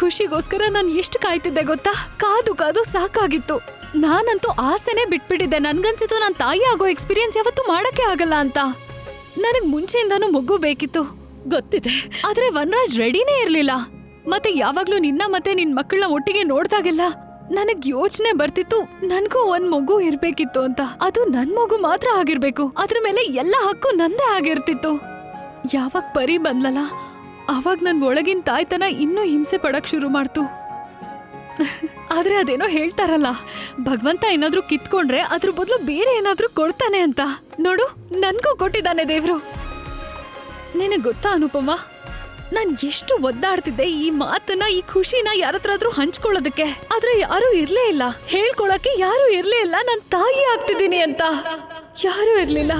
ಖುಷಿಗೋಸ್ಕರ ನಾನು ಎಷ್ಟು ಕಾಯ್ತಿದ್ದೆ ಗೊತ್ತಾ? ಕಾದು ಕಾದು ಸಾಕಾಗಿತ್ತು. ನಾನಂತೂ ಆಸೆನೆ ಬಿಟ್ಬಿಟ್ಟಿದ್ದೆ. ನನ್ಗನ್ಸಿತು ನನ್ನ ತಾಯಿ ಆಗೋ ಎಕ್ಸ್ಪೀರಿಯನ್ಸ್ ಯಾವತ್ತೂ ಮಾಡಕ್ಕೆ ಆಗಲ್ಲ ಅಂತ. ನನಗ್ ಮುಂಚೆಯಿಂದಾನು ಮಗು ಬೇಕಿತ್ತು. ಗೊತ್ತಿದೆ. ಆದ್ರೆ ವನರಾಜ್ ರೆಡಿನೇ ಇರ್ಲಿಲ್ಲ. ಮತ್ತೆ ಯಾವಾಗ್ಲೂ ನಿನ್ನ ಮತ್ತೆ ನಿನ್ ಮಕ್ಕಳನ್ನ ಒಟ್ಟಿಗೆ ನೋಡ್ದಾಗೆಲ್ಲ ನನಗ್ ಯೋಚನೆ ಬರ್ತಿತ್ತು ನನ್ಗೂ ಒಂದ್ ಮಗು ಇರ್ಬೇಕಿತ್ತು ಅಂತ. ಅದು ನನ್ ಮಗು ಮಾತ್ರ ಆಗಿರ್ಬೇಕು. ಅದ್ರ ಮೇಲೆ ಎಲ್ಲ ಹಕ್ಕು ನಂದೇ ಆಗಿರ್ತಿತ್ತು. ಯಾವಾಗ ಪರಿ ಬಂದ್ಲಲ್ಲ ಅವಾಗ ನನ್ ಒಳಗಿನ ತಾಯ್ತನ ಇನ್ನೂ ಹಿಂಸೆ ಪಡಕ್ ಶುರು ಮಾಡ್ತು. ಆದ್ರೆ ಅದೇನೋ ಹೇಳ್ತಾರಲ್ಲ, ಭಗವಂತ ಏನಾದ್ರೂ ಕಿತ್ಕೊಂಡ್ರೆ ಅದ್ರ ಬದಲು ಬೇರೆ ಏನಾದ್ರೂ ಕೊಡ್ತಾನೆ ಅಂತ. ನೋಡು, ನನ್ಗೂ ಕೊಟ್ಟಿದ್ದಾನೆ ದೇವ್ರು. ನಿನಗೆ ಗೊತ್ತಾ ಅನುಪಮ? ನಾನ್ ಎಷ್ಟು ಒದ್ದಾಡ್ತಿದ್ದೆ ಈ ಮಾತನ್ನ, ಈ ಖುಷಿನ ಯಾರತ್ರಾದ್ರೂ ಹಂಚ್ಕೊಳ್ಳೋದಕ್ಕೆ. ಆದ್ರೆ ಯಾರೂ ಇರ್ಲೇ ಇಲ್ಲ. ಹೇಳ್ಕೊಳಕ್ಕೆ ಯಾರೂ ಇರ್ಲೇ ಇಲ್ಲ. ನಾನು ತಾಯಿ ಆಗ್ತಿದ್ದೀನಿ ಅಂತ. ಯಾರೂ ಇರ್ಲಿಲ್ಲ.